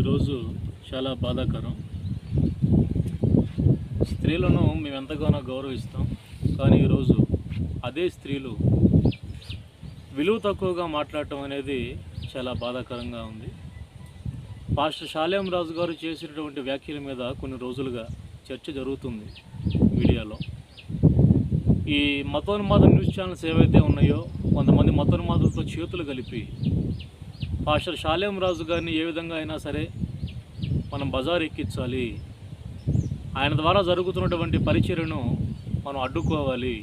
ఈరోజు చాలా బాధాకరం. స్త్రీలను మేము ఎంతగానో గౌరవిస్తాం కానీ ఈరోజు అదే స్త్రీలు విలువ తక్కువగా మాట్లాడటం అనేది చాలా బాధాకరంగా ఉంది. పాస్టర్ శాలేం రాజు గారు చేసినటువంటి వ్యాఖ్యల మీద కొన్ని రోజులుగా చర్చ జరుగుతుంది మీడియాలో. ఈ మతోన్మాద న్యూస్ ఛానల్స్ ఏవైతే ఉన్నాయో కొంతమంది మతోన్మాదులతో చేతులు కలిపి పాస్టర్ షాలేం రాజు గారిని ఏ విధంగా అయినా సరే మనం బజార్ ఎక్కించాలి. ఆయన ద్వారా జరుగుతున్నటువంటి పరిచయను మనం అడ్డుకోవాలి.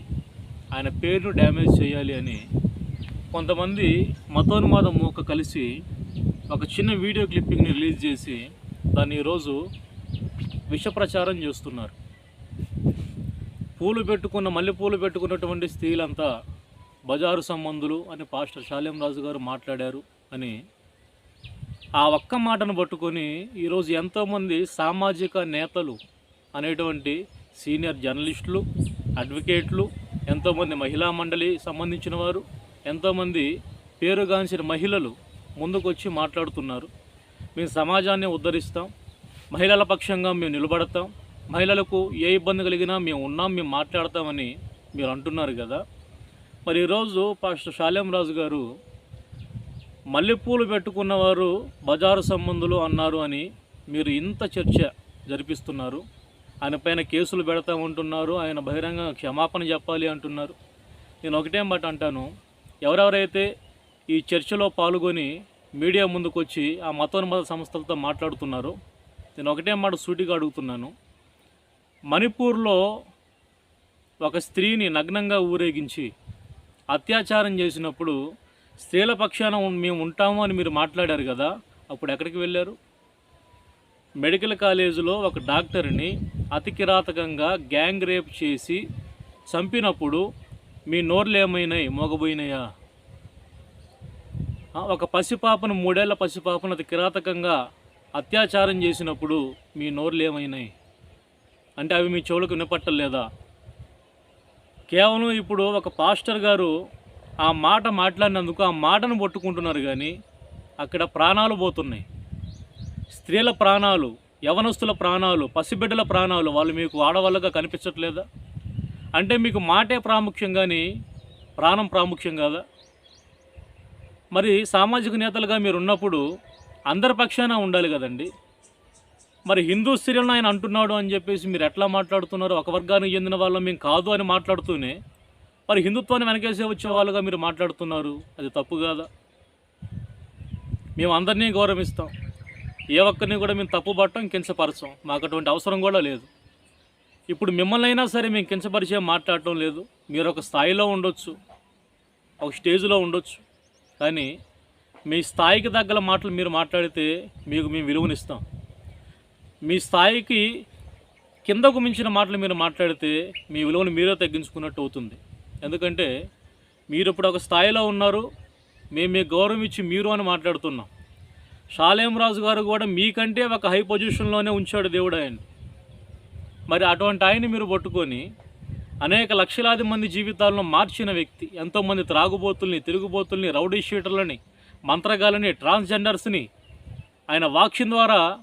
ఆయన పేరును డ్యామేజ్ చేయాలి అని కొంతమంది మతోన్మాద మూక కలిసి ఒక చిన్న వీడియో క్లిప్పింగ్ని రిలీజ్ చేసి దాన్ని ఈరోజు విషప్రచారం చేస్తున్నారు. పూలు పెట్టుకున్న మల్లెపూలు పెట్టుకున్నటువంటి స్త్రీలంతా బజారు సంబంధులు అని పాస్టర్ శాలేం రాజు గారు మాట్లాడారు. అని ఆ ఒక్క మాటను పట్టుకొని ఈరోజు ఎంతోమంది సామాజిక నేతలు అనేటువంటి సీనియర్ జర్నలిస్టులు అడ్వకేట్లు ఎంతోమంది మహిళా మండలి సంబంధించిన వారు ఎంతోమంది పేరుగాంచిన మహిళలు ముందుకొచ్చి మాట్లాడుతున్నారు. మేము సమాజాన్ని ఉద్ధరిస్తాం. మహిళల పక్షంగా మేము నిలబడతాం. మహిళలకు ఏ ఇబ్బంది కలిగినా మేము ఉన్నాం మేము మాట్లాడతామని మీరు అంటున్నారు కదా. మరి ఈరోజు పాస్టర్ శాలేం రాజు గారు మల్లెపూలు పెట్టుకున్నవారు బజారు సంబంధులు అన్నారు అని మీరు ఇంత చర్చ జరిపిస్తున్నారు. ఆయన పైన కేసులు పెడతామంటున్నారు ఆయన బహిరంగ క్షమాపణ చెప్పాలి అంటున్నారు. నేను ఒకటే మాట అంటాను. ఎవరెవరైతే ఈ చర్చలో పాల్గొని మీడియా ముందుకు వచ్చి ఆ మతోన్మత సంస్థలతో మాట్లాడుతున్నారో నేను ఒకటే మాట సూటిగా అడుగుతున్నాను. మణిపూర్లో ఒక స్త్రీని నగ్నంగా ఊరేగించి అత్యాచారం చేసినప్పుడు స్త్రీల పక్షాన మేము ఉంటాము అని మీరు మాట్లాడారు కదా అప్పుడు ఎక్కడికి వెళ్ళారు? మెడికల్ కాలేజీలో ఒక డాక్టర్ని అతి కిరాతకంగా గ్యాంగ్ రేప్ చేసి చంపినప్పుడు మీ నోర్లు ఏమైనాయి మోగబోయినాయా ఒక పసిపాపను మూడేళ్ళ పసిపాపను అతి కిరాతకంగా అత్యాచారం చేసినప్పుడు మీ నోర్లు ఏమైనాయి అంటే అవి మీ చెవులకు వినపట్టలేదా? కేవలం ఇప్పుడు ఒక పాస్టర్ గారు ఆ మాట మాట్లాడినందుకు ఆ మాటను పట్టుకుంటున్నారు కానీ అక్కడ ప్రాణాలు పోతున్నాయి. స్త్రీల ప్రాణాలు యవనస్తుల ప్రాణాలు పసిబిడ్డల ప్రాణాలు వాళ్ళు మీకు ఆడవాళ్ళగా కనిపించట్లేదా? అంటే మీకు మాటే ప్రాముఖ్యం కానీ ప్రాణం ప్రాముఖ్యం కాదా? మరి సామాజిక నేతలుగా మీరు ఉన్నప్పుడు అందరి పక్షాన ఉండాలి కదండి. మరి హిందూ స్త్రీలను ఆయన అంటున్నాడు అని చెప్పేసి మీరు ఎట్లా మాట్లాడుతున్నారు? ఒక వర్గానికి చెందిన వాళ్ళం మేము కాదు అని మాట్లాడుతూనే మరి హిందుత్వాన్ని వెనకేసే వచ్చే వాళ్ళుగా మీరు మాట్లాడుతున్నారు అది తప్పు కాదా? మేము అందరినీ గౌరవిస్తాం. ఏ ఒక్కరిని కూడా మేము తప్పు పట్టం కించపరచం. మాకు అటువంటి అవసరం కూడా లేదు. ఇప్పుడు మిమ్మల్ని అయినా సరే మేము కించపరిచే మాట్లాడటం లేదు. మీరు ఒక స్థాయిలో ఉండొచ్చు ఒక స్టేజ్లో ఉండొచ్చు. కానీ మీ స్థాయికి తగ్గల మాటలు మీరు మాట్లాడితే మీకు మేము విలువనిస్తాం. మీ స్థాయికి కిందకు మించిన మాటలు మీరు మాట్లాడితే మీ విలువను మీరే తగ్గించుకున్నట్టు అవుతుంది. ఎందుకంటే మీరు ఇప్పుడు ఒక స్థాయిలో ఉన్నారు. మేము మీకు గౌరవం ఇచ్చి మీరు అని మాట్లాడుతున్నాం. షాలేం రాజు గారు కూడా మీకంటే ఒక హై పొజిషన్లోనే ఉంచాడు దేవుడు ఆయన. మరి అటువంటి ఆయన్ని మీరు పట్టుకొని అనేక లక్షలాది మంది జీవితాలను మార్చిన వ్యక్తి ఎంతోమంది త్రాగుబోతుల్ని తిరుగుబోతుల్ని రౌడీ షీటర్లని మంత్రగాలని ట్రాన్స్జెండర్స్ని ఆయన వాక్సిన్ ద్వారా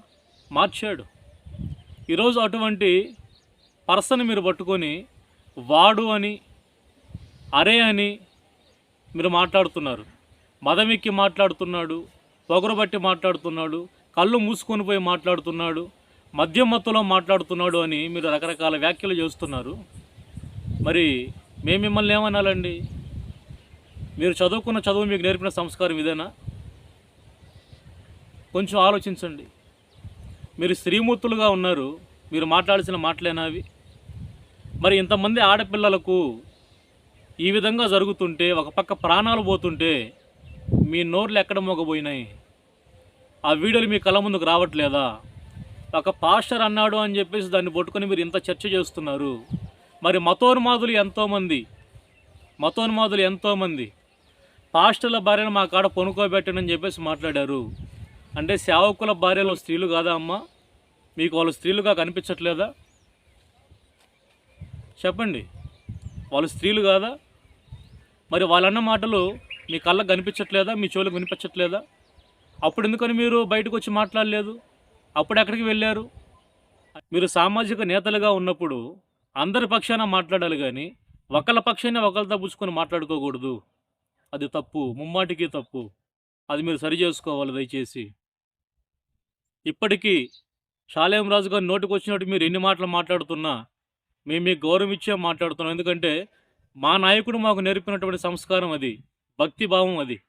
మార్చాడు. ఈరోజు అటువంటి పర్సన్ మీరు పట్టుకొని వాడు అని అరే అని మీరు మాట్లాడుతున్నారు. మదమెక్కి మాట్లాడుతున్నాడు పొగరబట్టి మాట్లాడుతున్నాడు కళ్ళు మూసుకొని పోయి మాట్లాడుతున్నాడు మద్యం మత్తులో మాట్లాడుతున్నాడు అని మీరు రకరకాల వ్యాఖ్యలు చేస్తున్నారు. మరి మేము మిమ్మల్ని ఏమనాలండి? మీరు చదువుకున్న చదువు మీకు నేర్పిన సంస్కారం ఇదేనా? కొంచెం ఆలోచించండి. మీరు స్త్రీమూర్తులుగా ఉన్నారు మీరు మాట్లాడాల్సిన మాటలేనా అవి? మరి ఇంతమంది ఆడపిల్లలకు ఈ విధంగా జరుగుతుంటే ఒక పక్క ప్రాణాలు పోతుంటే మీ నోర్లు ఎక్కడ మోగబోయినాయి? ఆ వీడియోలు మీ కళ్ళ ముందుకు రావట్లేదా? ఒక పాస్టర్ అన్నాడు అని చెప్పేసి దాన్ని పట్టుకొని మీరు ఇంత చర్చ చేస్తున్నారు. మరి మతోన్మాదులు ఎంతోమంది? మతోన్మాదులు ఎంతోమంది? పాస్టర్ల భార్యను మా కాడ పొనుకోబెట్టనని చెప్పేసి మాట్లాడారు. అంటే సేవకుల భార్యలో స్త్రీలు కాదా అమ్మా? మీకు వాళ్ళు స్త్రీలుగా కనిపించట్లేదా? చెప్పండి. వాళ్ళు స్త్రీలు కాదా? మరి వాళ్ళన్న మాటలు మీ కళ్ళకు కనిపించట్లేదా? మీ చెవులకు వినిపించట్లేదా? అప్పుడు ఎందుకని మీరు బయటకు వచ్చి మాట్లాడలేదు? అప్పుడు ఎక్కడికి వెళ్ళారు? మీరు సామాజిక నేతలుగా ఉన్నప్పుడు అందరి పక్షాన మాట్లాడాలి కానీ ఒకళ్ళ పక్షాన్ని ఒకళ్ళతో పుచ్చుకొని మాట్లాడుకోకూడదు. అది తప్పు ముమ్మాటికి తప్పు. అది మీరు సరి చేసుకోవాలి దయచేసి. ఇప్పటికీ షాలేం రాజు గారు నోటికి వచ్చినట్టు మీరు ఎన్ని మాటలు మాట్లాడుతున్నా మేము మీకు గౌరవం ఇచ్చే మాట్లాడుతున్నాం. ఎందుకంటే మా నాయకుడు మాకు నేర్పినటువంటి సంస్కారం అది భక్తి భావం అది.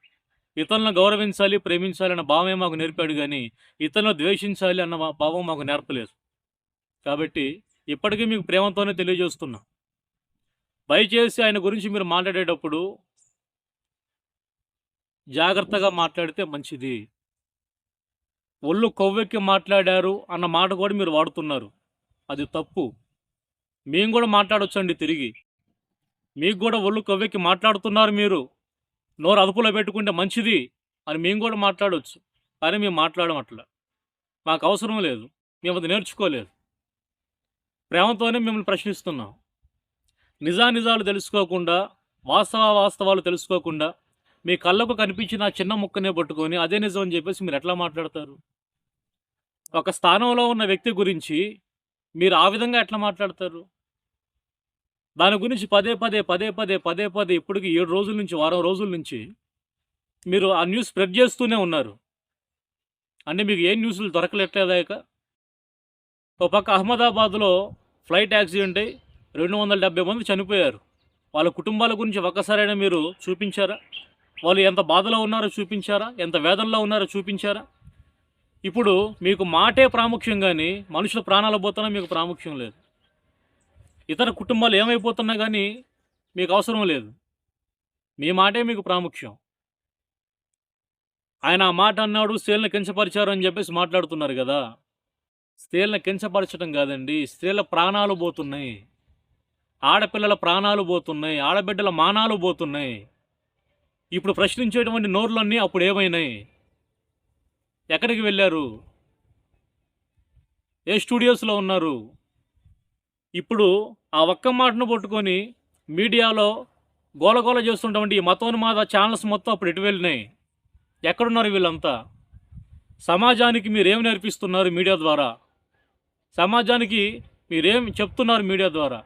ఇతరులను గౌరవించాలి ప్రేమించాలి అన్న భావమే మాకు నేర్పాడు కానీ ఇతరులను ద్వేషించాలి అన్న మా- భావం మాకు నేర్పలేదు. కాబట్టి ఇప్పటికీ మీకు ప్రేమతోనే తెలియజేస్తున్నా. దయచేసి ఆయన గురించి మీరు మాట్లాడేటప్పుడు జాగ్రత్తగా మాట్లాడితే మంచిది. ఒళ్ళు కొవ్వెక్కి మాట్లాడారు అన్న మాట కూడా మీరు వాడుతున్నారు. అది తప్పు. మేము కూడా మాట్లాడొచ్చండి తిరిగి. మీకు కూడా ఒళ్ళు కొవ్వెక్కి మాట్లాడుతున్నారు మీరు. నోరు అదుపులో పెట్టుకుంటే మంచిది అని మేము కూడా మాట్లాడవచ్చు కానీ మేము మాట్లాడడం అట్లా. మాకు అవసరం లేదు. మేము అది నేర్చుకోలేదు. ప్రేమతోనే మిమ్మల్ని ప్రశ్నిస్తున్నాం. నిజానిజాలు తెలుసుకోకుండా వాస్తవ వాస్తవాలు తెలుసుకోకుండా మీ కళ్ళకు కనిపించిన చిన్న ముక్కనే పట్టుకొని అదే నిజం అని చెప్పేసి మీరు ఎట్లా మాట్లాడతారు? ఒక స్థానంలో ఉన్న వ్యక్తి గురించి మీరు ఆ విధంగా ఎట్లా మాట్లాడతారు? దాని గురించి పదే పదే పదే పదే పదే పదే ఇప్పటికి ఏడు రోజుల నుంచి వారం రోజుల నుంచి మీరు ఆ న్యూస్ స్ప్రెడ్ చేస్తూనే ఉన్నారు. అంటే మీకు ఏ న్యూస్లు దొరకలేట్లేదాక ఒక పక్క అహ్మదాబాద్లో ఫ్లైట్ యాక్సిడెంట్ అయి రెండు వందల డెబ్బై మంది చనిపోయారు. వాళ్ళ కుటుంబాల గురించి ఒక్కసారైనా మీరు చూపించారా? వాళ్ళు ఎంత బాధలో ఉన్నారో చూపించారా? ఎంత వేదనలో ఉన్నారో చూపించారా? ఇప్పుడు మీకు మాటే ప్రాముఖ్యం కానీ మనుషుల ప్రాణాలు పోతున్నా మీకు ప్రాముఖ్యం లేదు. ఇతర కుటుంబాలు ఏమైపోతున్నా కానీ మీకు అవసరం లేదు. మీ మాటే మీకు ప్రాముఖ్యం. ఆయన ఆ మాట అన్నాడు స్త్రీలను కించపరిచారు అని చెప్పేసి మాట్లాడుతున్నారు కదా. స్త్రీలను కించపరచడం కాదండి స్త్రీల ప్రాణాలు పోతున్నాయి. ఆడపిల్లల ప్రాణాలు పోతున్నాయి ఆడబిడ్డల మానాలు పోతున్నాయి. ఇప్పుడు ప్రశ్నించేటువంటి నోర్లన్నీ అప్పుడు ఏమైనాయి? ఎక్కడికి వెళ్ళారు? ఏ స్టూడియోస్లో ఉన్నారు? ఇప్పుడు ఆ ఒక్క మాటను పట్టుకొని మీడియాలో గోలగోల చేస్తుంటామంటే ఈ మతోన్మాద ఛానల్స్ మొత్తం అప్పుడు ఎటు వెళ్ళినాయి? ఎక్కడున్నారు వీళ్ళంతా? సమాజానికి మీరేం నేర్పిస్తున్నారు మీడియా ద్వారా? సమాజానికి మీరేం చెప్తున్నారు మీడియా ద్వారా?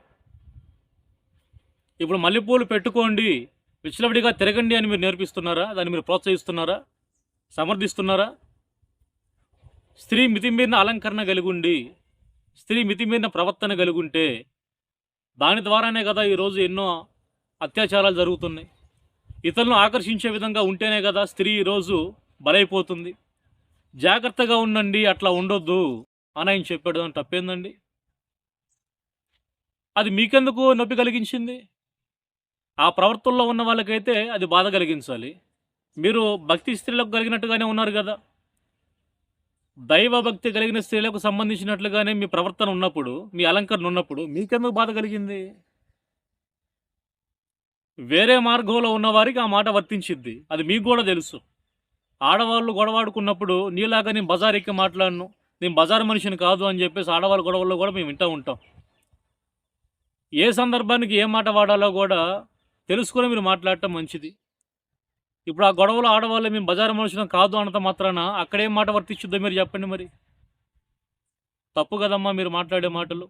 ఇప్పుడు మల్లెపూలు పెట్టుకోండి విచ్చలవిడిగా తిరగండి అని మీరు నేర్పిస్తున్నారా? దాన్ని మీరు ప్రోత్సహిస్తున్నారా? సమర్థిస్తున్నారా? స్త్రీ మితిమీరిన అలంకరణ కలిగి ఉండి స్త్రీ మితిమీరిన ప్రవర్తన కలిగి ఉంటే దాని ద్వారానే కదా ఈరోజు ఎన్నో అత్యాచారాలు జరుగుతున్నాయి. ఇతరులను ఆకర్షించే విధంగా ఉంటేనే కదా స్త్రీ ఈరోజు బలైపోతుంది. జాగ్రత్తగా ఉండండి అట్లా ఉండొద్దు అని ఆయన చెప్పాడు. దాని తప్పేందండి? అది మీకెందుకు నొప్పి కలిగించింది? ఆ ప్రవర్తనలో ఉన్న వాళ్ళకైతే అది బాధ కలిగించాలి. మీరు భక్తి స్త్రీలకు కలిగినట్టుగానే ఉన్నారు కదా. దైవ భక్తి కలిగిన స్త్రీలకు సంబంధించినట్లుగానే మీ ప్రవర్తన ఉన్నప్పుడు మీ అలంకరణ ఉన్నప్పుడు మీకెందుకు బాధ కలిగింది? వేరే మార్గంలో ఉన్నవారికి ఆ మాట వర్తించిద్ది. అది మీకు కూడా తెలుసు. ఆడవాళ్ళు గొడవాడుకున్నప్పుడు నీలాగా నేను బజార్ ఎక్కి మాట్లాడను నేను బజార్ మనిషిని కాదు అని చెప్పేసి ఆడవాళ్ళ గొడవల్లో కూడా మేము వింటూ ఉంటాం. ఏ సందర్భానికి ఏ మాట వాడాలో కూడా తెలుసుకొని మీరు మాట్లాడటం మంచిది. ఇప్పుడు ఆ గొడవలు ఆడవాళ్ళు మేము బజారు మనుషులం కాదు అన్నంత మాత్రాన అక్కడేం మాట వర్తించుద్దో మీరు చెప్పండి మరి. తప్పు కదమ్మా మీరు మాట్లాడే మాటలు.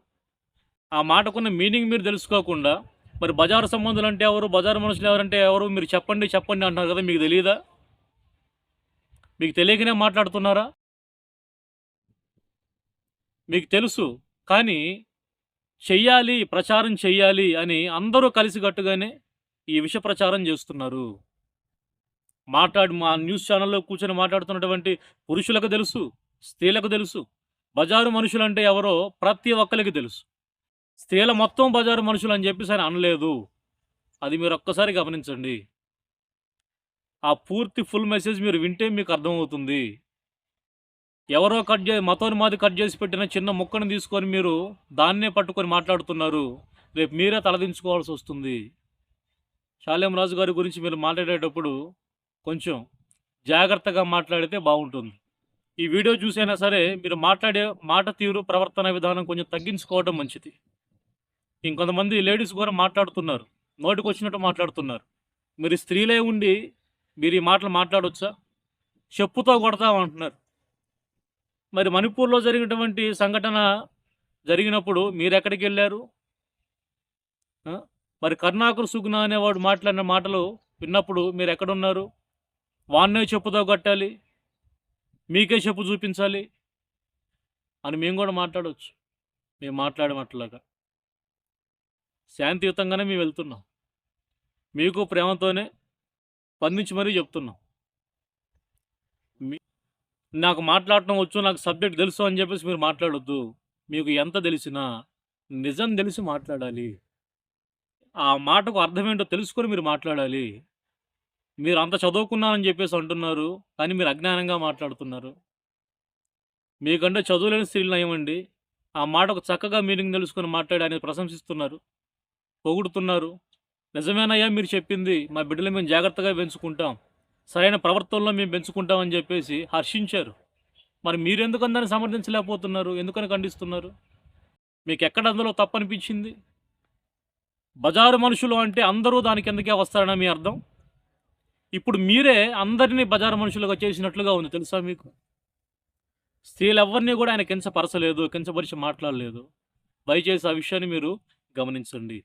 ఆ మాటకున్న మీనింగ్ మీరు తెలుసుకోకుండా మరి బజారు సంబంధులు అంటే ఎవరు బజారు మనుషులు ఎవరంటే ఎవరు మీరు చెప్పండి చెప్పండి అంటున్నారు కదా మీకు తెలియదా మీకు తెలియకనే మాట్లాడుతున్నారా? మీకు తెలుసు కానీ చెయ్యాలి ప్రచారం చెయ్యాలి అని అందరూ కలిసికట్టుగానే ఈ విష ప్రచారం చేస్తున్నారు. మాట్లాడి మా న్యూస్ ఛానల్లో కూర్చొని మాట్లాడుతున్నటువంటి పురుషులకు తెలుసు స్త్రీలకు తెలుసు బజారు మనుషులు అంటే ఎవరో ప్రతి ఒక్కరికి తెలుసు. స్త్రీల మొత్తం బజారు మనుషులు అని చెప్పేసి ఆయన అనలేదు. అది మీరు ఒక్కసారి గమనించండి. ఆ పూర్తి ఫుల్ మెసేజ్ మీరు వింటే మీకు అర్థమవుతుంది. ఎవరో కట్ చే మతోన్మాది కట్ చేసి పెట్టిన చిన్న ముక్కను తీసుకొని మీరు దాన్నే పట్టుకొని మాట్లాడుతున్నారు. రేపు మీరే తలదించుకోవాల్సి వస్తుంది. శాలేం రాజు గారి గురించి మీరు మాట్లాడేటప్పుడు కొంచెం జాగ్రత్తగా మాట్లాడితే బాగుంటుంది. ఈ వీడియో చూసైనా సరే మీరు మాట్లాడే మాట తీరు ప్రవర్తన విధానం కొంచెం తగ్గించుకోవడం మంచిది. ఇంకొంతమంది లేడీస్ కూడా మాట్లాడుతున్నారు. నోటికి వచ్చినట్టు మాట్లాడుతున్నారు. మీరు స్త్రీలే ఉండి మీరు ఈ మాటలు మాట్లాడవచ్చా చెప్పుతో కొడతామంటున్నారు మరి మణిపూర్లో జరిగినటువంటి సంఘటన జరిగినప్పుడు మీరు ఎక్కడికి వెళ్ళారు మరి కర్ణాకర్ సుగ్న అనేవాడు మాట్లాడిన మాటలు విన్నప్పుడు మీరు ఎక్కడున్నారు వాన్నే చెప్పుతో కట్టాలి మీకే చెప్పు చూపించాలి అని మేము కూడా మాట్లాడవచ్చు మేము మాట్లాడమట్లాగా శాంతియుతంగానే మేము వెళ్తున్నాం. మీకు ప్రేమతోనే స్పందించి మరీ చెప్తున్నాం. మీ- నాకు మాట్లాడటం వచ్చు నాకు సబ్జెక్ట్ తెలుసు అని చెప్పేసి మీరు మాట్లాడొద్దు. మీకు ఎంత తెలిసినా నిజం తెలిసి మాట్లాడాలి. ఆ మాటకు అర్థం ఏంటో తెలుసుకొని మీరు మాట్లాడాలి. మీరు అంత చదువుకున్నారని చెప్పేసి అంటున్నారు కానీ మీరు అజ్ఞానంగా మాట్లాడుతున్నారు. మీకంటే చదువులేని స్త్రీలు నయమండి. ఆ మాటకు చక్కగా మీనింగ్ తెలుసుకొని మాట్లాడి ఆయన ప్రశంసిస్తున్నారు పొగుడుతున్నారు. నిజమేనయ్యా మీరు చెప్పింది మా బిడ్డలు మేము జాగ్రత్తగా పెంచుకుంటాం. సరైన ప్రవర్తనలో మేము పెంచుకుంటామని చెప్పేసి హర్షించారు. మరి మీరెందుకు అందరిని సమర్థించలేకపోతున్నారు? ఎందుకని ఖండిస్తున్నారు? మీకు ఎక్కడ అందులో తప్పనిపించింది? బజారు మనుషులు అంటే అందరూ దాని కిందకే వస్తారని మీ అర్థం? ఇప్పుడు మీరే అందరినీ బజారు మనుషులుగా చేసినట్లుగా ఉంది తెలుసా మీకు? స్త్రీలు ఎవరిని కూడా ఆయన కించపరచలేదు కించపరిచి మాట్లాడలేదు. దయచేసి ఆ విషయాన్ని మీరు గమనించండి.